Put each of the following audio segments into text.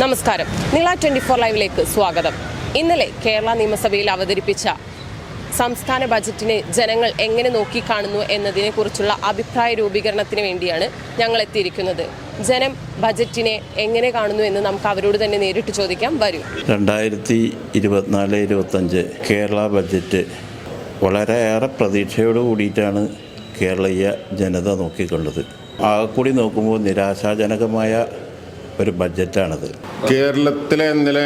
നമസ്കാരം. Nila twenty four ലൈവിലേക്ക് സ്വാഗതം. ഇന്നലെ കേരള നിയമസഭയിൽ അവതരിപ്പിച്ച സംസ്ഥാന ബജറ്റിനെ ജനങ്ങൾ എങ്ങനെ നോക്കിക്കാണുന്നു എന്നതിനെ കുറിച്ചുള്ള അഭിപ്രായ രൂപീകരണത്തിന് വേണ്ടിയാണ് ഞങ്ങൾ എത്തിയിരിക്കുന്നത്. ജനം ബജറ്റിനെ എങ്ങനെ കാണുന്നു എന്ന് നമുക്ക് അവരോട് തന്നെ നേരിട്ട് ചോദിക്കാം. വരും. രണ്ടായിരത്തി ഇരുപത്തിനാല് ഇരുപത്തഞ്ച് കേരള ബജറ്റ് വളരെയേറെ പ്രതീക്ഷയോട് കൂടിയിട്ടാണ് കേരളീയ ജനത നോക്കിക്കൊണ്ടത്. ആ കൂടി നോക്കുമ്പോൾ നിരാശാജനകമായ ഒരു ബഡ്ജറ്റാണത്. കേരളത്തിലെ ഇന്നലെ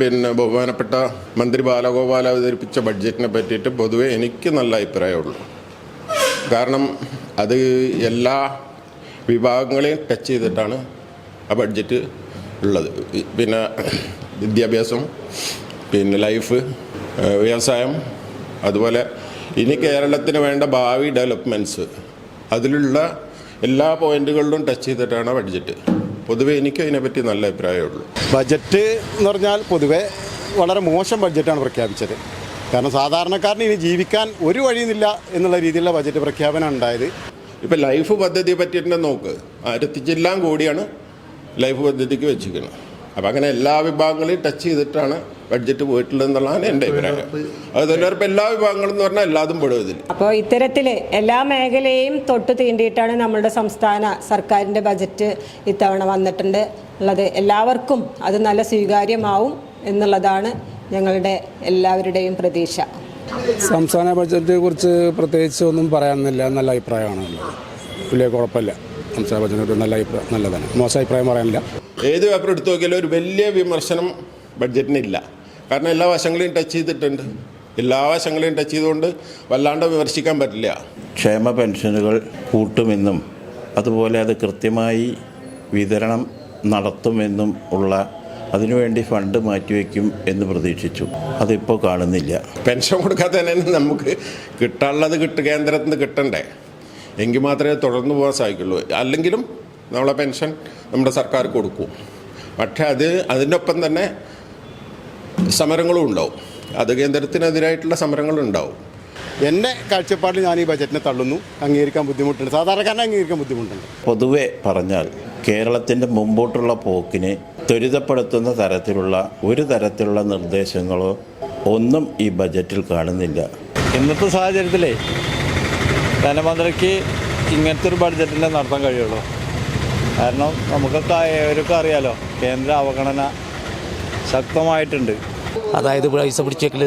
പിന്നെ ബഹുമാനപ്പെട്ട മന്ത്രി ബാലഗോപാൽ അവതരിപ്പിച്ച ബഡ്ജറ്റിനെ പറ്റിയിട്ട് പൊതുവെ എനിക്ക് നല്ല അഭിപ്രായമുള്ളൂ. കാരണം അത് എല്ലാ വിഭാഗങ്ങളെയും ടച്ച് ചെയ്തിട്ടാണ് ആ ബഡ്ജറ്റ് ഉള്ളത്. പിന്നെ വിദ്യാഭ്യാസം പിന്നെ ലൈഫ് വ്യവസായം അതുപോലെ ഇനി കേരളത്തിന് വേണ്ട ഭാവി ഡെവലപ്മെന്റ്സ് അതിലുള്ള എല്ലാ പോയിന്റുകളിലും ടച്ച് ചെയ്തിട്ടാണ് ബഡ്ജറ്റ്. പൊതുവെ എനിക്ക് അതിനെപ്പറ്റി നല്ല അഭിപ്രായമുള്ളൂ ബജറ്റ് എന്ന് പറഞ്ഞാൽ പൊതുവെ വളരെ മോശം ബഡ്ജറ്റാണ് പ്രഖ്യാപിച്ചത്. കാരണം സാധാരണക്കാരന് ഇനി ജീവിക്കാൻ ഒരു വഴിയുമില്ല എന്നുള്ള രീതിയിലുള്ള ബജറ്റ് പ്രഖ്യാപനം ഉണ്ടായത്. ഇപ്പം ലൈഫ് പദ്ധതിയെ പറ്റിയിട്ട് നോക്ക്. ആയിരത്തി ജില്ലാം കൂടിയാണ് ലൈഫ് പദ്ധതിക്ക് വെച്ചിരിക്കുന്നത്. അപ്പം അങ്ങനെ എല്ലാ വിഭാഗങ്ങളെയും ടച്ച് ചെയ്തിട്ടാണ് ബഡ്ജറ്റ് പോയിട്ടുള്ളത് എന്നുള്ളതാണ് എന്റെ അഭിപ്രായം. അത് തൊഴിലുറപ്പ് എല്ലാ വിഭാഗങ്ങളും എന്ന് പറഞ്ഞാൽ എല്ലാതും പെടും ഇതിൽ. അപ്പോൾ ഇത്തരത്തിൽ എല്ലാ മേഖലയെയും തൊട്ട് തീണ്ടിയിട്ടാണ് നമ്മളുടെ സംസ്ഥാന സർക്കാരിന്റെ ബജറ്റ് ഇത്തവണ വന്നിട്ടുണ്ട്. ഉള്ളത് എല്ലാവർക്കും അത് നല്ല സ്വീകാര്യമാവും എന്നുള്ളതാണ് ഞങ്ങളുടെ എല്ലാവരുടെയും പ്രതീക്ഷ. സംസ്ഥാന ബഡ്ജറ്റിനെ കുറിച്ച് പ്രത്യേകിച്ച് ഒന്നും പറയാനില്ല നല്ല അഭിപ്രായമാണ് ഉള്ളത്. വലിയ കുഴപ്പമില്ല. സംസ്ഥാന ബഡ്ജറ്റിനെ നല്ല അഭിപ്രായം നല്ലതാണ്. മോശം അഭിപ്രായം പറയാനില്ല. ഏത് പേപ്പർ എടുത്തു നോക്കിയാലും ഒരു വലിയ വിമർശനം ബഡ്ജറ്റിനില്ല. കാരണം എല്ലാ വശങ്ങളെയും ടച്ച് ചെയ്തിട്ടുണ്ട്. എല്ലാ വശങ്ങളെയും ടച്ച് ചെയ്തുകൊണ്ട് വല്ലാണ്ട് വിമർശിക്കാൻ പറ്റില്ല. ക്ഷേമ പെൻഷനുകൾ കൂട്ടുമെന്നും അതുപോലെ അത് കൃത്യമായി വിതരണം നടത്തുമെന്നും ഉള്ള അതിനുവേണ്ടി ഫണ്ട് മാറ്റിവെക്കും എന്ന് പ്രതീക്ഷിച്ചു. അതിപ്പോൾ കാണുന്നില്ല. പെൻഷൻ കൊടുക്കാതെ തന്നെ നമുക്ക് കിട്ടാനുള്ളത് കിട്ട കേന്ദ്രത്തിൽ നിന്ന് കിട്ടണ്ടേ? എങ്കിൽ മാത്രമേ തുടർന്ന് പോകാൻ സാധിക്കുള്ളൂ. അല്ലെങ്കിലും നമ്മളെ പെൻഷൻ നമ്മുടെ സർക്കാർ കൊടുക്കും. പക്ഷേ അത് അതിനൊപ്പം തന്നെ സമരങ്ങളും ഉണ്ടാവും അത് കേന്ദ്രത്തിനെതിരായിട്ടുള്ള സമരങ്ങളും ഉണ്ടാവും എന്റെ കാഴ്ചപ്പാടിൽ ഞാൻ ഈ ബജറ്റിനെ തള്ളുന്നു. അംഗീകരിക്കാൻ ബുദ്ധിമുട്ടുണ്ട്. സാധാരണക്കാരനെ അംഗീകരിക്കാൻ ബുദ്ധിമുട്ടുണ്ട്. പൊതുവെ പറഞ്ഞാൽ കേരളത്തിന്റെ മുമ്പോട്ടുള്ള പോക്കിനെ ത്വരിതപ്പെടുത്തുന്ന തരത്തിലുള്ള ഒരു തരത്തിലുള്ള നിർദ്ദേശങ്ങളോ ഒന്നും ഈ ബജറ്റിൽ കാണുന്നില്ല. ഇന്നത്തെ സാഹചര്യത്തിലേ ധനമന്ത്രിക്ക് ഇങ്ങനത്തെ ഒരു ബഡ്ജറ്റിന്റെ നടത്താൻ കഴിയുള്ളൂ. കാരണം നമുക്കൊക്കെ അവരൊക്കെ അറിയാലോ കേന്ദ്ര അവഗണന ശക്തമായിട്ടുണ്ട്. അതായത് പൈസ പിടിച്ചേക്കൽ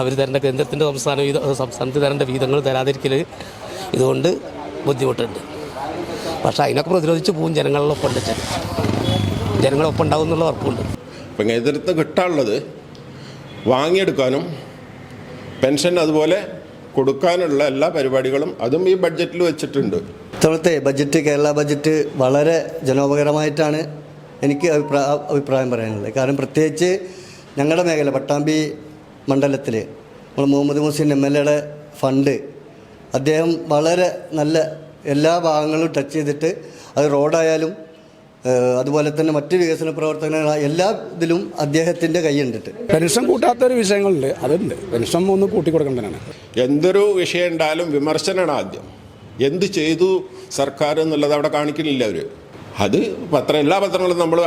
അവർ തരേണ്ട കേന്ദ്രത്തിന്റെ സംസ്ഥാന വീത സംസ്ഥാനത്ത് തരേണ്ട വീതങ്ങൾ തരാതിരിക്കൽ ഇതുകൊണ്ട് ബുദ്ധിമുട്ടുണ്ട്. പക്ഷേ അതിനൊക്കെ പ്രതിരോധിച്ച് പോകും ജനങ്ങളിലൊപ്പം ഉണ്ട് ജനങ്ങളൊപ്പം ഉണ്ടാവും എന്നുള്ള ഉറപ്പുണ്ട്. ഇപ്പം കേന്ദ്രത്തിൽ കിട്ടാനുള്ളത് വാങ്ങിയെടുക്കാനും പെൻഷൻ അതുപോലെ കൊടുക്കാനുള്ള എല്ലാ പരിപാടികളും അതും ഈ ബഡ്ജറ്റിൽ വെച്ചിട്ടുണ്ട്. ഇത്തവണത്തെ ബഡ്ജറ്റ് കേരള ബഡ്ജറ്റ് വളരെ ജനോപകരമായിട്ടാണ് എനിക്ക് അഭിപ്രായം അഭിപ്രായം പറയാനുള്ളത്. കാരണം പ്രത്യേകിച്ച് ഞങ്ങളുടെ മേഖല പട്ടാമ്പി മണ്ഡലത്തിൽ നമ്മൾ മുഹമ്മദ് മുഹസിൻ എം എൽ എയുടെ ഫണ്ട് അദ്ദേഹം വളരെ നല്ല എല്ലാ ഭാഗങ്ങളും ടച്ച് ചെയ്തിട്ട് അത് റോഡായാലും അതുപോലെ തന്നെ മറ്റ് വികസന പ്രവർത്തനങ്ങൾ എല്ലാ ഇതിലും അദ്ദേഹത്തിന്റെ കൈയുണ്ടിട്ട് പെൻഷൻ കൂട്ടാത്ത ഒരു വിഷയങ്ങളുണ്ട് അതുണ്ട്. പെൻഷൻ ഒന്ന് കൂട്ടി കൊടുക്കണ്ടാണ് എന്തൊരു വിഷയം ഉണ്ടായാലും വിമർശനമാണ് ആദ്യം. എന്ത് ചെയ്തു സർക്കാർ എന്നുള്ളത് അവിടെ കാണിക്കുന്നില്ല അവർ അത് പത്രം എല്ലാ പത്രങ്ങളും നമ്മൾ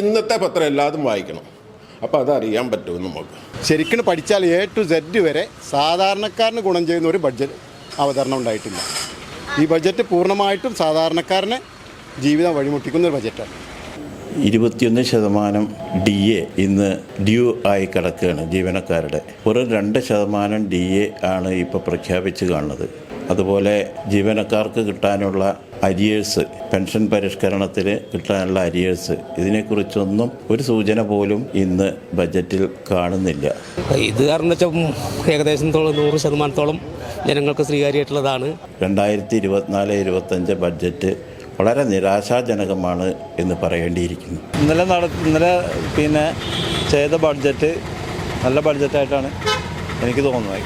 ഇന്നത്തെ പത്രം എല്ലാതും വായിക്കണം. അപ്പോൾ അതറിയാൻ പറ്റും നമുക്ക്. ശരിക്കും പഠിച്ചാൽ എ ടു സെഡ് വരെ സാധാരണക്കാരന് ഗുണം ചെയ്യുന്ന ഒരു ബഡ്ജറ്റ് അവതരണം ഉണ്ടായിട്ടില്ല. ഈ ബഡ്ജറ്റ് പൂർണമായിട്ടും സാധാരണക്കാരനെ ജീവിതം വഴിമുട്ടിക്കുന്ന ഒരു ബഡ്ജറ്റാണ് ഇരുപത്തിയൊന്ന് ശതമാനം ഡി എ ഇന്ന് ഡ്യൂ ആയി കിടക്കുകയാണ് ജീവനക്കാരുടെ. ഒരു രണ്ട് ശതമാനം ഡി എ ആണ് ഇപ്പോൾ പ്രഖ്യാപിച്ച് കാണുന്നത്. അതുപോലെ ജീവനക്കാർക്ക് കിട്ടാനുള്ള അരിയേഴ്സ് പെൻഷൻ പരിഷ്കരണത്തിന് കിട്ടാനുള്ള അരിയേഴ്സ് ഇതിനെക്കുറിച്ചൊന്നും ഒരു സൂചന പോലും ഇന്ന് ബജറ്റിൽ കാണുന്നില്ല. ഇത് കാരണം വെച്ചാൽ ഏകദേശം നൂറ് ശതമാനത്തോളം ജനങ്ങൾക്ക് സ്വീകാര്യമായിട്ടുള്ളതാണ്. രണ്ടായിരത്തി ഇരുപത്തിനാല് ഇരുപത്തഞ്ച് ബഡ്ജറ്റ് വളരെ നിരാശാജനകമാണ് എന്ന് പറയേണ്ടിയിരിക്കുന്നു. ഇന്നലെ നട ഇന്നലെ പിന്നെ ചെയ്ത ബഡ്ജറ്റ് നല്ല ബഡ്ജറ്റായിട്ടാണ് എനിക്ക് തോന്നുന്നത്.